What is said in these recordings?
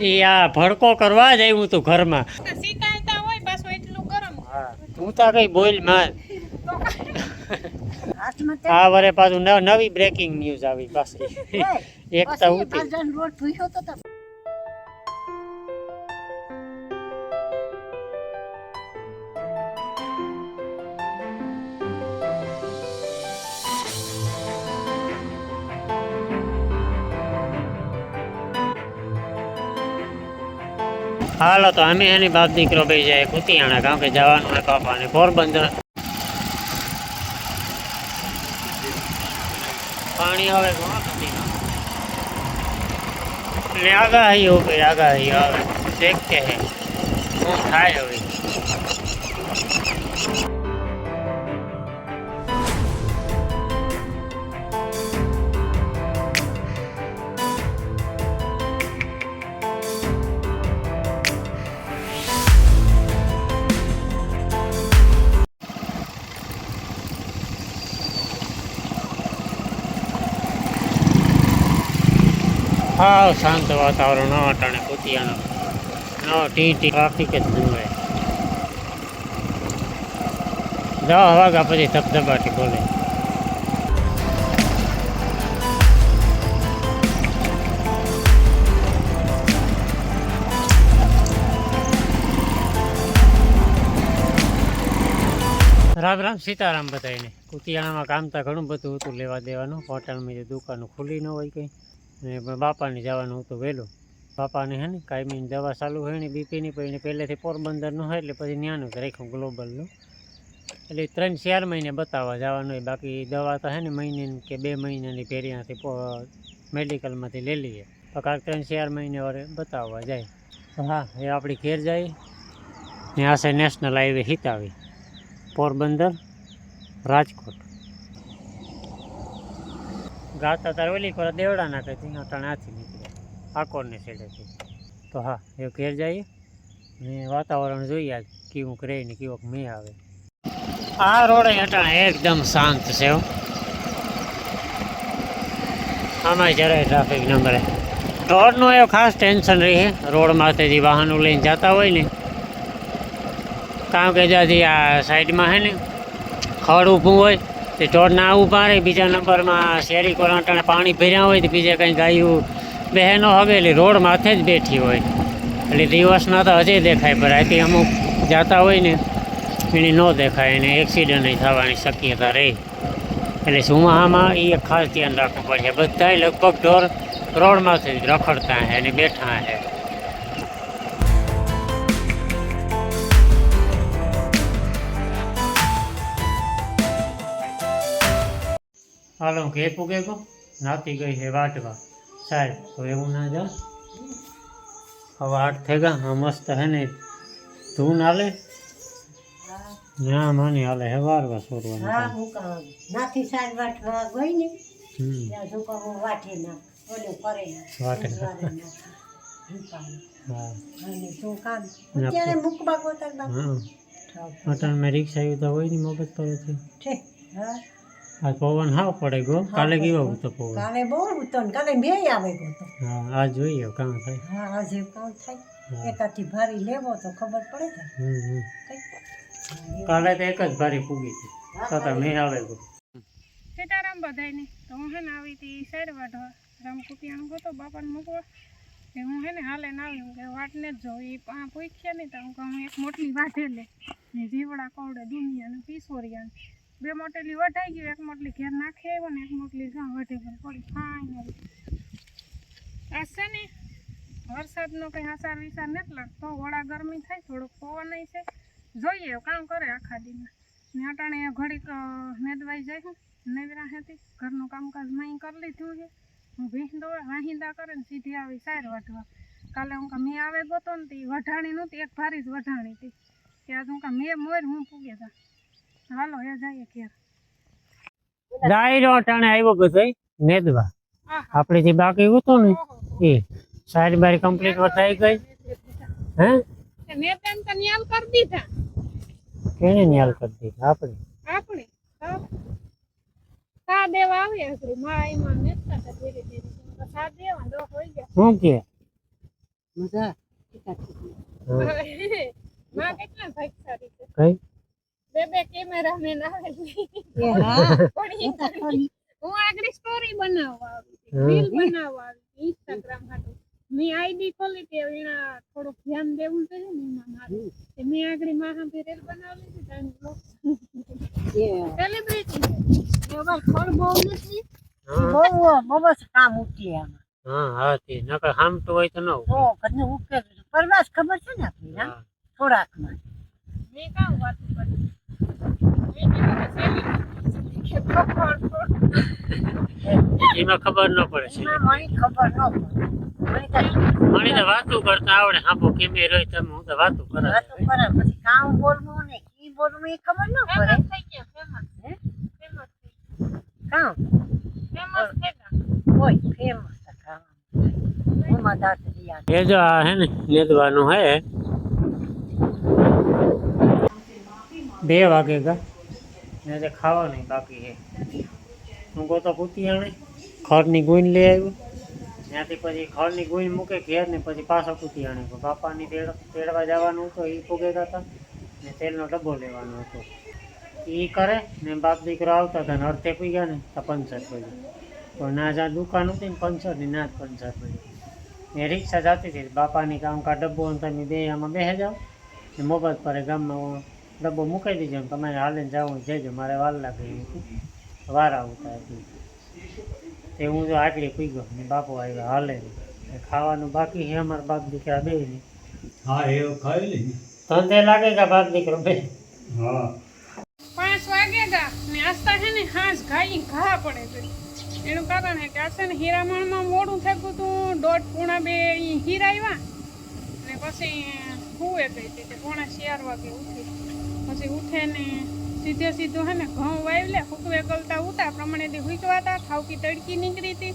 એ આ ભડકો કરવા જ આવ્યું તું ઘરમાં. શીખાયતા હોય પાછું એટલું ગરમ. હા તું તા કઈ બોલમાં આ વરે પાછું નવી બ્રેકિંગ ન્યૂઝ આવી પાછી. એકતા તો ઉતી હાલો તો અમે એની બાપ દીકરો બે જાય, કુતિયાણા કારણ કે જવાનું હોય પાપાને પોરબંદર. પાણી હવે ને આગાહી ઉપર આગાહી આવે. દેખ કે શું થાય હવે? હાવ શાંત વાતાવરણ, ન અટાણે કુતિયાનો. ન, ટી ટી ટ્રાફિક જ હોય દસ વાગ્યા પછી ધબધબાટી બોલે. રામ રામ, સીતારામ બધાને કુતિયાણામાં કામ તો ઘણું બધું હતું, લેવા દેવાનું. હોટલમાં જે દુકાનો ખુલ્લી ન હોય કંઈ. ને બાપાને જવાનું હતું વહેલું. બાપાને હે ને કાયમીની દવા ચાલુ હોય ને બીપીની, પણ એને પહેલેથી પોરબંદરનું હોય એટલે પછી ત્યાંનું રાખ્યું ગ્લોબલનું એટલે ત્રણ ચાર મહિને બતાવવા જવાનું હોય. બાકી દવા તો હે ને મહિને કે બે મહિનાની પહેર્યાથી મેડિકલમાંથી લઈ લઈએ. તો કાંઈક ત્રણ ચાર મહિને વારે બતાવવા જાય. તો હા, એ આપણી ઘેર જાય ને આશે નેશનલ હાઈવે હિતાવી. પોરબંદર, રાજકોટ. ગાતા તાર ઓલી પર દેવડા નાખે છે અટાણે હાથી નીકળે આકોરને છેડેથી તો હા, એ ઘેર જઈએ ને વાતાવરણ જોઈએ આજ, કેવું રહે ને કેવોક મેં આવે. આ રોડે હટાણે એકદમ શાંત છે. આમાં જરાય ટ્રાફિક નંબરે રોડનું એવું ખાસ ટેન્શન રહે. રોડમાંથી વાહનો લઈને જતા હોય ને કારણ કે જ્યાંથી આ સાઈડમાં છે ને, ખડ ઊભું હોય તે ઢોર ના ઊભા રહે, બીજા નંબરમાં શેરી કોરાંટાણે પાણી ભર્યા હોય તો બીજે કંઈ ગાયું બહેનો હવેલી રોડ માથે જ બેઠી હોય. એટલે દિવસના તો હજી દેખાય, પણ રાતે અમુક જાતા હોય ને, એની ન દેખાય એને એક્સિડન્ટ થવાની શક્યતા રહે. એટલે સુમાહામાં એ ખાસ ધ્યાન રાખવું પડશે. બધાય લગભગ ઢોર રોડમાંથી જ રખડતા હે અને બેઠા હે. હાલો કે પૂગે કો નાતી ગઈ છે વાટવા. સાહેબ તો એવું ના જા હવે આઠ થઈ ગયા હા મસ્ત હે ને. તું નાલે ના માની હાલે હે વારવા હા સોરવાનું હું નાથી સાજ વાટવા ગઈ ને ત્યાં ના ઓલું કરે વાટે ના. ના. હું. હા ના, હા. મેં રિક્ષા આવ્યું તો હોય ને મગજ પડે છે હા. આ પવન હાવ પડે ગો. કાલે કેવો હતો પવન? કાલે બહુ હતો ને કાલે બે આવે ગયો તો. હા આ જોઈએ કામ થાય. હા આજે કામ થાય. એકાથી ભારી લેવો તો ખબર પડે ને. કાલે તો એક જ ભારી પૂગી હતી. તો તો મેં આવે ગયો સીતારામ બધાયને. તો હું હે ને આવી હતી સાઈડ વાઢવા રામકુટિયાનું ગોતો બાપાને મૂકવા. કે હું હે ને હાલે ને આવી. હું કે વાટને જ જોઉં. એ પા પૂછ્યા નહીં તો હું કહું એક મોટલી વાઢે લે. ને જીવડા કવડે દુનિયા ને પીસોરિયા બે મોટેલી વઢાઈ ગયું, એક મોટલી ઘેર નાખે આવ્યો ને એક મોટલી ગાં વઢે પર પડી ફાઈનલ આ છે ને, વરસાદનો કંઈ આસાર વિસાર નથી લાગતો વડા ગરમી થાય, થોડોક પવન છે. જોઈએ કામ કરે આખા દિનમાં ને અટાણે ઘડીક નેદવાઈ જાય નેદરા હતી ઘરનું કામકાજ મેં કરી લીધું છે. હું ભીંદો વાહિંદા કરે ને સીધી આવી સાર વાટવા કાલે હું મેં આવે ગોતો ને તે વઢાણી નહોતી, એક ભારી જ વઢાણી હતી. ત્યાં હું મેં મોર હું પૂગે તા. હાલો એ જઈએ ઘેર. ડાયરો ટાણે આવ્યો બધો નેદવા. આપણે જે બાકી હતું ને એ સારી બારી કમ્પ્લીટ થઈ ગઈ. હે? એ તો ન્યાલ કરી દીધા. કેને ન્યાલ કરી દીધી? આપણે. આપણે? સા દેવા આવી આપણી માં નેતા હતા ધીરે ધીરે. સા દેવા? દોઢ હોય ગયા. શું કે? મજા. માં કેટલા ભાગશાળી છે? કઈ? બે બે કેમેરામેન આવે છે એ હા આગળ સ્ટોરી બનાવવા આવી રીલ બનાવવા આવી ઇન્સ્ટાગ્રામ હાટુ. મેં આઈડી ખોલી તે એના થોડુંક ધ્યાન દેવું છે ને એમાં મારું. તે મેં આગળમાં રીલ બનાવી છે ટાઈમ બ્લોગ સેલિબ્રિટી એ ખોડ બહુ નથી. હા. બહુ બહુ કામ ઉઠી આમાં. હા હા તે. નકર હામતું હોય તો ન તો કદને ઉકેલ. પરવાસ ખબર છે ને આપણી થોડાકમાં. મેં કામ વાત કરી મેં કીધું કે celebrity છે. કે ખબર એમાં ખબર ન પડે છે. એમાં મને ખબર ન પડે. મને કાંઈ મને તો વાતું કરતા આવડે. હાંભો કેમે રહી તમે? હું તો વાતું કરે વાતો કરે પછી કામ બોલવું ને કી બોલવું એ ખબર ન પડે. ફેમસ થઈ ગયા ફેમસ. હે? ફેમસ થઈ કામ ફેમસ થઈ ગયા. હોય ફેમસ કામ એમાં દાંત રિયા એ જો આ હે ને નેદવાનું હે. બે વાગે ગા તે ખાવાનું બાકી હે હું ગોતો આણે ખડની ગુઈન લઈ આવ્યો? ત્યાંથી પછી ખડની ગુઈન મૂકે ઘેર ને પછી પાછો કુતિયાણે આણે બાપાની તેડ તેડવા જવાનું હતું એ ફૂગેતા હતા ને તેલનો ડબ્બો લેવાનો હતો. એ કરે ને બાપ દીકરો આવતા હતા ને અડધે પી ગયા ને તો પંચર પડી તો ના જ્યાં દુકાન હતી ને પંચરની ના જ પંચર પડી એ રિક્ષા જતી હતી બાપાની કામ કા ડબ્બો તમે બે આમાં બેસી જાઓ. ને મોબાઈલ પર ગામમાં ડબ્બો મૂકી દેજો ને તમારે હાલે જવું જજો મારે વાર લાગે. વાર આવતા હતી તે હું જો આગળ પી ગયો ને બાપુ આવ્યો હાલે ખાવાનું બાકી છે અમારા બાપ દીકરા બે ને. હા એ ખાઈ લે ધંધે લાગે કે બાપ દીકરો બે? હા. પાંચ વાગે ગા ને આસ્તા છે ને હાંસ ઘાઈ ઘા પડે છે. એનું કારણ છે કે આ છે ને હીરામણમાં મોડું થયું હતું દોઢ પૂણા બે ઈ હીરા આવ્યા ને પછી હુએ ગઈ હતી તે પોણા ચાર વાગે ઉઠી. પછી ઉઠે ને સીધે સીધો હે ને ઘઉં વાવી લે ફૂકવે ગલતા ઉતા પ્રમાણેથી હુકવા ખાવકી તડકી નીકળી હતી.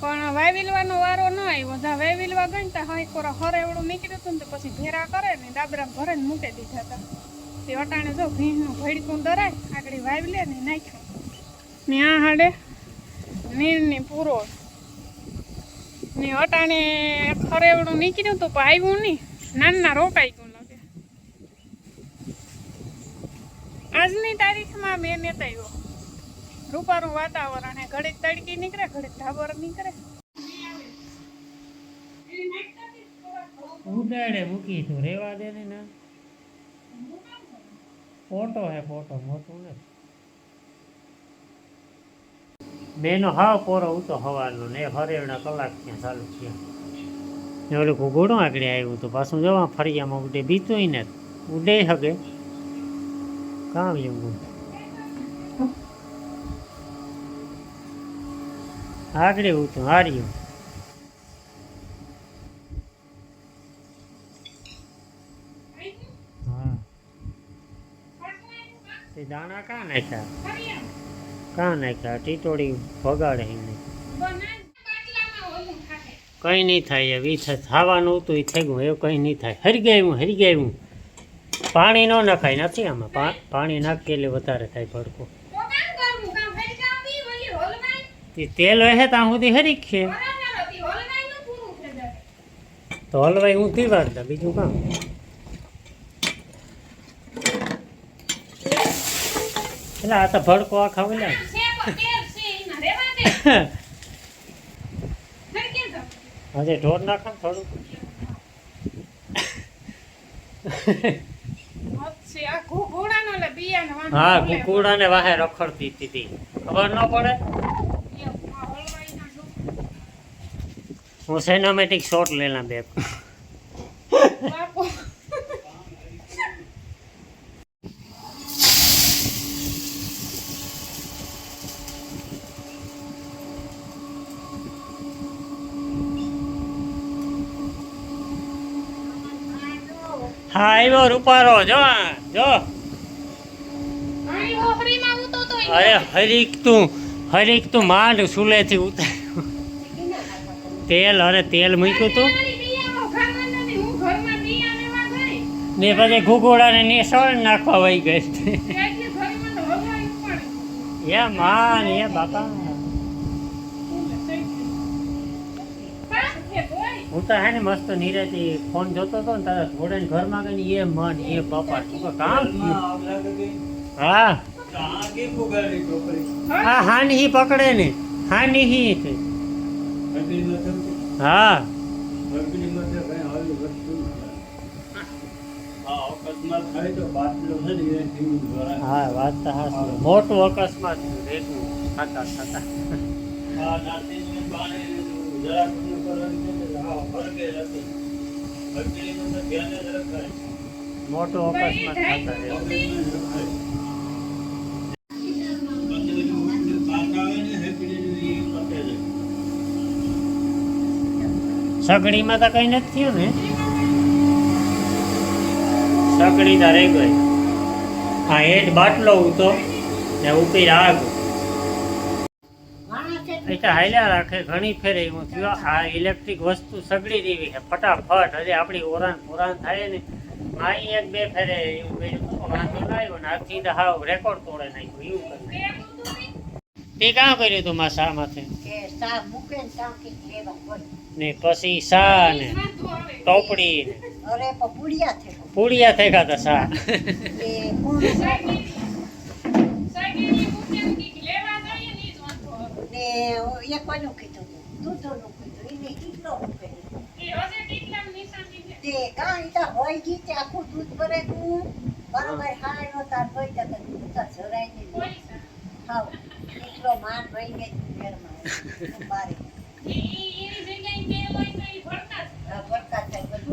પણ વાવીલવાનો વારો ન આવ્યો. જા વાવીલવા ગઈ તા હા કોરા હરે એવડું નીકળ્યું હતું ને પછી ઘેરા કરે ને ડાબરા ભરે ને મૂકી દીધા હતા. તે અટાણે જો ભીંનું ભડકું દરાય આગળ વાવી લે ને નાખ્યું. ને આ હાડે નીરની પૂરો. ને અટાણે ખરેવડું નીકળ્યું તો પણ આવ્યું નહીં. નાના રોકાઈ ગયું લાગે આજની તારીખમાં મેં નેતા આવ્યો રૂપારું વાતાવરણ ઘડીક તડકી નીકળે, ઘડીક ધાબર નીકળે. ઉડાડે, મૂકી તું, રેવા દે ને ના. ફોટો હે, ફોટો, મોટું ને બેનો હાવ પોરો ઉતો હવાનો ને હરેવડા કલાક ત્યાં ચાલુ થયા. ને ઓલું ઘૂઘોડું આગળ આવ્યું તો પાછું જવા ફરિયામાં ઉડે બીતું ને ઉડે હગે. કામ એવું આગળ હાર્યું હા તે દાણા કા નાખ્યા? કા નાખ્યા? ટીટોળી ભગાડે કઈ કંઈ નહીં થાય એ થાય. થવાનું હતું એ થઈ ગયું એવું કંઈ નહીં થાય. હરી ગયા હરી ગયા પાણી ન નખાય, નથી આમાં. પાણી નાખીએ એટલે વધારે થાય ભડકો. એ તેલ વહે ત્યાં સુધી હરી છે તો હલવાઈ હું દીવાર દા બીજું કામ. એટલે આ તો ભડકો આખા ઓલા. હજે ઢોર નાખો ને કુકુડા હા કુકુડાને વાહે રખડતી હતી ખબર ન પડે? હું સિનેમેટિક શોટ લેલા બે. હા આવ્યો રૂપારો જો જો. અરે હરીક તું હરીક તું માંડ સુલેથી ઉતાર. તેલ અરે તેલ મૂક્યું તું. ને પછી ઘૂઘોડાને નિસળ નાખવા વહી ગઈ. એ માન એ બાપા. તો હે ને મસ્ત નીરેથી ફોન જોતો હતો ને તારા ઘોડે ઘરમાં ગઈ એ મન, એ બાપા. શું કે કામ હા. હા, હાની હી પકડે ને. હાની હી છે. હા. હા, વાત તો હા મોટું અકસ્માત જ મોટો અકસ્માત થતા જ. સગડીમાં તો કઈ નથી થયું ને? સગડી તો રહી ગઈ. એ હેઠ બાટલો ઉતો ને ઉપર આગ. એ હાલ્યા રાખે ઘણી ફેરે હું થયું આ ઇલેક્ટ્રિક વસ્તુ સગડી દેવી છે ફટાફટ હજી આપણી ઓરાન પુરાણ થાય ને. માઈ એક બે ફેરે એવું કર્યું. વાંધો લાવ્યો ને આથી તો હાવ રેકોર્ડ તોડે નાખ્યું એવું કર્યું. તે કામ કર્યું તું માં શા માથે? કે ને પછી શા ને ટોપડી ને. અરે પુડિયા છે પૂડિયા થઈ ગયા તા શા એ કોણ ને એક કોનું કીધું? દૂધોનું કીધું. એને કેટલો મૂકે? તે કાંઈ ત્યાં હોય ગઈ તે આખું દૂધ ભરે તું. બરોબર હાય નો તાર હોય તો દૂધ તો જરાય નહીં. હાવ. એટલો માન વહી ગઈ તું ઘરમાં. બારે.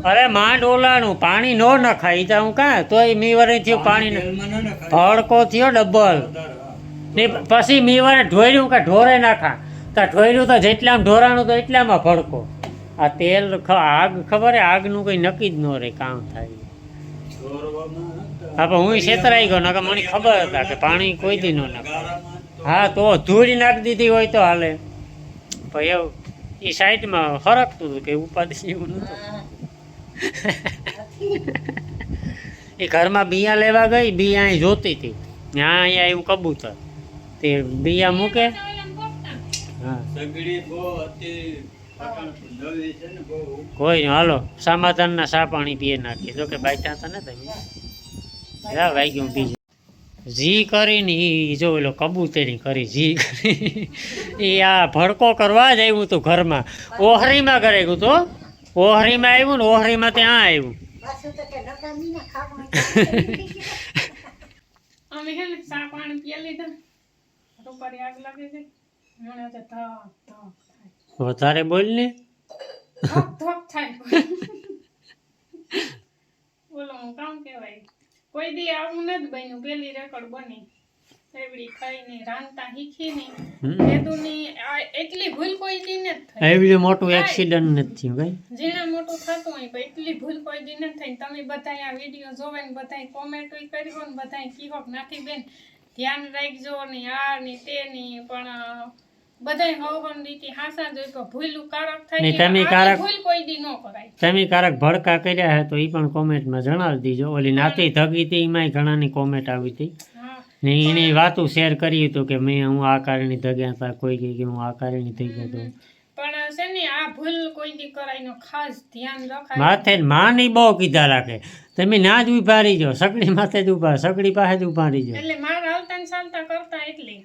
અરે માંડ ઓલાનું પાણી નો નખાય તો હું કાં તોય મીવરે થયું પાણી. ભડકો થયો ડબલ. ને પછી મીવાને ઢોર્યું કે ઢોરે નાખા. તો ઢોર્યું તો જેટલામાં ઢોરાણું તો એટલામાં ભડકો. આ તેલ આગ ખબર હે? આગનું કંઈ નક્કી જ ન રહે, કામ થાય. હા, પણ હું છેતરાઈ ગયો, નકર મને ખબર હતા કે પાણી કોઈ દી ન નાખે. હા, તો ધૂળી નાખી દીધી હોય તો હાલે. પણ એવું, એ સાઈડમાં ફરકતું હતું કે ઉપાધિ એવું એ ઘરમાં બિયા લેવા ગઈ, બિયા અહીં જોતી હતી. ત્યાં અહીંયા એવું કબૂતર. તે બિયા મૂકે? હા. સગડી બહુ અત્યારે નવી છે ને બહુ. કોઈ નહીં હાલો સામાધાનના સા પાણી પીએ નાખીએ. જો કે બાઈટા તો ને તમે. જા વાગ્યું બીજું. જી કરીને એ જો ઓલો કબૂતરી કરી જી કરી. એ આ ભડકો કરવા જ આવ્યું હતું ઘરમાં. ઓહરીમાં કરે ગયું તો ઓહરીમાં આવ્યું ને ઓહરીમાં ત્યાં આવ્યું. તો અમે હે ને ચા પાણી પી લીધા. રૂપારી આગ લાગી ગઈ મને તો ધક ધક વધારે બોલ ને. ધક ધક થાય. બોલો હું કામ કહેવાય? કોઈ દી આવું નથી બન્યું. પેલી રેકોર્ડ બની. એવડી ખાઈને રાંધતા એટલી ભૂલ કોઈ દી નથી થઈ. એવડું મોટું એક્સિડન્ટ નથી જેના મોટું થતું હોય પણ એટલી ભૂલ કોઈ દી નથી થઈ. તમે બધાય આ વીડિયો જોવે ને બધાય કોમેન્ટ કરી ને બધાય કીહો નાખી બેન ધ્યાન રાખજો ને આ ને તે ની પણ બધાય હવન રીતે હાસા જોઈ તો ભૂલું કારક થાય ને તમે કારક- ભૂલ કોઈ દી ન કરાય. તમે કારક ભડકા કર્યા હે તો એ પણ કોમેન્ટમાં જણાવી દીજો. ઓલી નાતી ધગી હતી એમાંય ઘણાની કોમેન્ટ આવી હતી. ને એની વાતું શેર કરી હતું કે મેં હું આ કારણે ધગ્યા હતા કોઈ કે હું આ કારણે થઈ ગયો હતો છે ને આ ભૂલ કોઈ દી કરાય નો ખાસ ધ્યાન રખાય. માથે માં નહીં બહુ કીધા રાખે. તમે ના જ ઊભા રહીજો સકડી માથે જ ઊભા સકડી પાસે જ ઊભા રહીજો એટલે મારે હાલતા ને ચાલતા કરતા એટલી.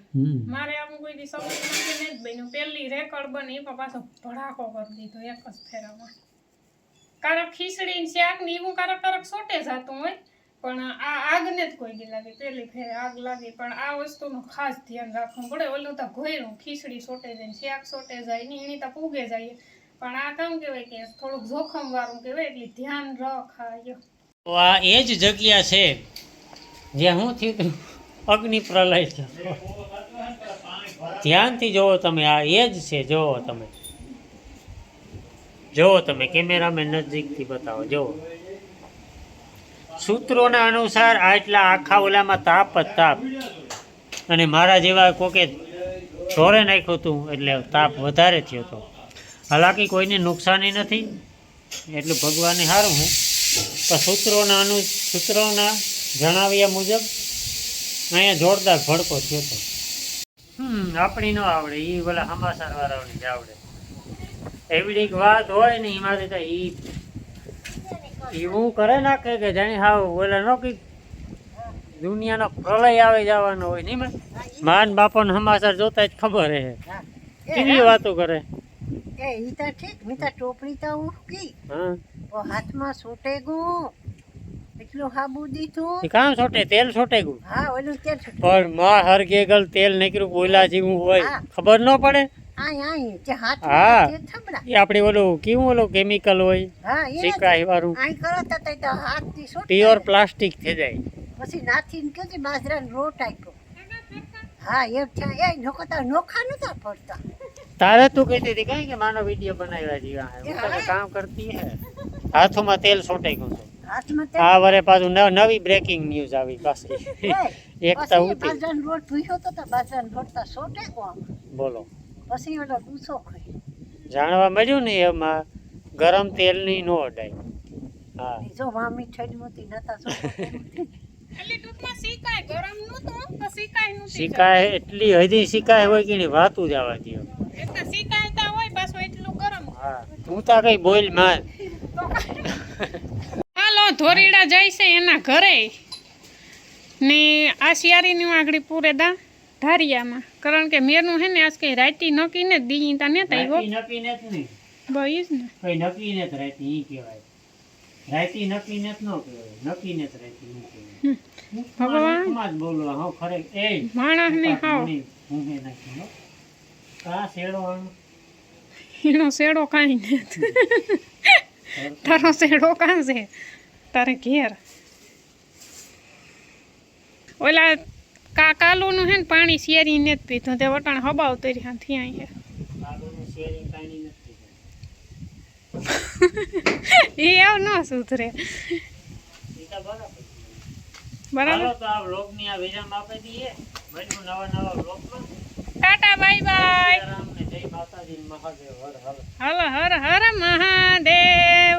મારે આમ કોઈ દી સકડી માથે ને જ બન્યું. પેલી રેકોર્ડ બની પણ પાછો ભડાકો કરી દીધો એક જ ફેરામાં. કારક ખીચડી ને શાક ને એવું કારક કારક સોટે જતું હોય પણ આ આગને જ કોઈ દી લાગે, પેલી ફેર આગ લાગે. પણ આ વસ્તુનું ખાસ ધ્યાન રાખવું પડે. ઓલું તો ઘોયરું ખીચડી સોટે જાય શાક સોટે જાય ને એની તો પૂગે જાય. પણ આ કામ કહેવાય કે થોડુંક જોખમ વાળું કહેવાય, એટલે ધ્યાન રખાય. આ એ જ જગ્યા છે જ્યાં હું થયું અગ્નિ પ્રલય ધ્યાનથી જોવો તમે, આ એ જ છે, જોવો તમે. જોવો તમે, કેમેરામેન નજીકથી બતાવો, જોવો. સૂત્રોના અનુસાર આટલા આખા ઓલામાં તાપ જ તાપ. અને મારા જેવા કોકે છોરે નાખ્યું હતું એટલે તાપ વધારે થયો હતો હાલાકી કોઈને નુકસાની નથી. એટલું ભગવાને સારું હું. પણ સૂત્રોના અનુ, સૂત્રોના જણાવ્યા મુજબ અહીંયા જોરદાર ભડકો થયો હતો હમ, આપણી ન આવડે એ બોલા હમાસાર વાળાઓને જ આવડે. એવી એક વાત હોય ને એમાંથી તો ઈ એવું કરે નાખે કે જાણી હાવ ઓલા નો કઈ દુનિયાનો પ્રલય આવે જવાનો હોય નહીં માં માન બાપોને સમાચાર જોતા જ ખબર હે. હા. કેવી વાતો કરે? એ ઈ તો ઠીક મી તો ટોપડી તો ઉકી હા. ઓ હાથમાં સોટે ગુ એટલું હાબુ દીધું. કામ સોટે? તેલ સોટે ગુ હા ઓલું તેલ પણ માં હર ગેગલ તેલ નીકળ્યું બોલા જેવું હોય. ખબર ન પડે? હા. હાથમાં તે થબડા. એ આપણે ઓલું કેવું ઓલું કેમિકલ હોય? હા એ સિકાઈ વાળું આય કરો તો તે તો હાથથી સોટે પ્યોર પ્લાસ્ટિક થઈ જાય. પછી નાથીને કહ્યું કે બાજરાનો રોટ આપ્યો. હા એમ થયા એ નોકો તો નોખા નતા પડતા. તારે તું કહેતી હતી કઈ કે માનો વીડિયો બનાવ્યા જીવા હે હું તને કામ કરતી હે. હાથોમાં તેલ છોટાઈ ગયું છે. હાથમાં તે આ વરે પાછું ન- નવી બ્રેકિંગ ન્યૂઝ આવી પાછી. એકતા પછી ઉતી બાજરાનો રોટ ભૂખ્યો તો તો બાજરાનો રોટ તો સોટે ગયો બોલો. પછી ઓલો ગુસ્સો ખાઈ જાણવા મળ્યું ને એમાં ગરમ તેલની નો અડાય. હા. જો મામી ઠેડમતી નતા સોટે એટલે ટૂંકમાં શીખાય ગરમનું તો શીખાય નહોતી. શીકાય એટલી હજી શિકાય હોય કે વાતું જવા દો એટલે શીખાયતા હોય પાછું એટલું ગરમ હા. તું તા કઈ બોલ માર. હાલો ધોરીડા જાય છે એના ઘરે. ને આ શિયાળીની આગળ પૂરે દા. ધારિયામાં. કારણ કે મેરનું હે ને આજ કઈ રાતી નકી ને દી તા ને તાઈ રાતી નક્કી ને જ નહીં બઈસ ને. કઈ નક્કી ને રાતી ઈ કહેવાય. રાતી નક્કી ને ન કહેવાય. નક્કી ને રાતી ઈ કહેવાય. ભગવાન. હું જ બોલવા હા ખરેખર એ માણસ ને હાવ હું. હે નાખી. કા શેડો? એનો શેડો કાઈ નથી તારો શેડો કાં છે? તારે ઘેર. ઓલા કા કાલુનું હે ને પાણી શેરી ને જ પીધું. તે વટાણ હબાવ શેરિંગ કાંઈ નથી એ આવ ન સુધરે. બરાબર? તો આ આ વિરામ આપી દઈએ. મળીશું નવા નવા વ્લોગમાં. ટાટા બાય બાય. જય માતાજી મહાદેવ હર હર. હર હર હર મહાદેવ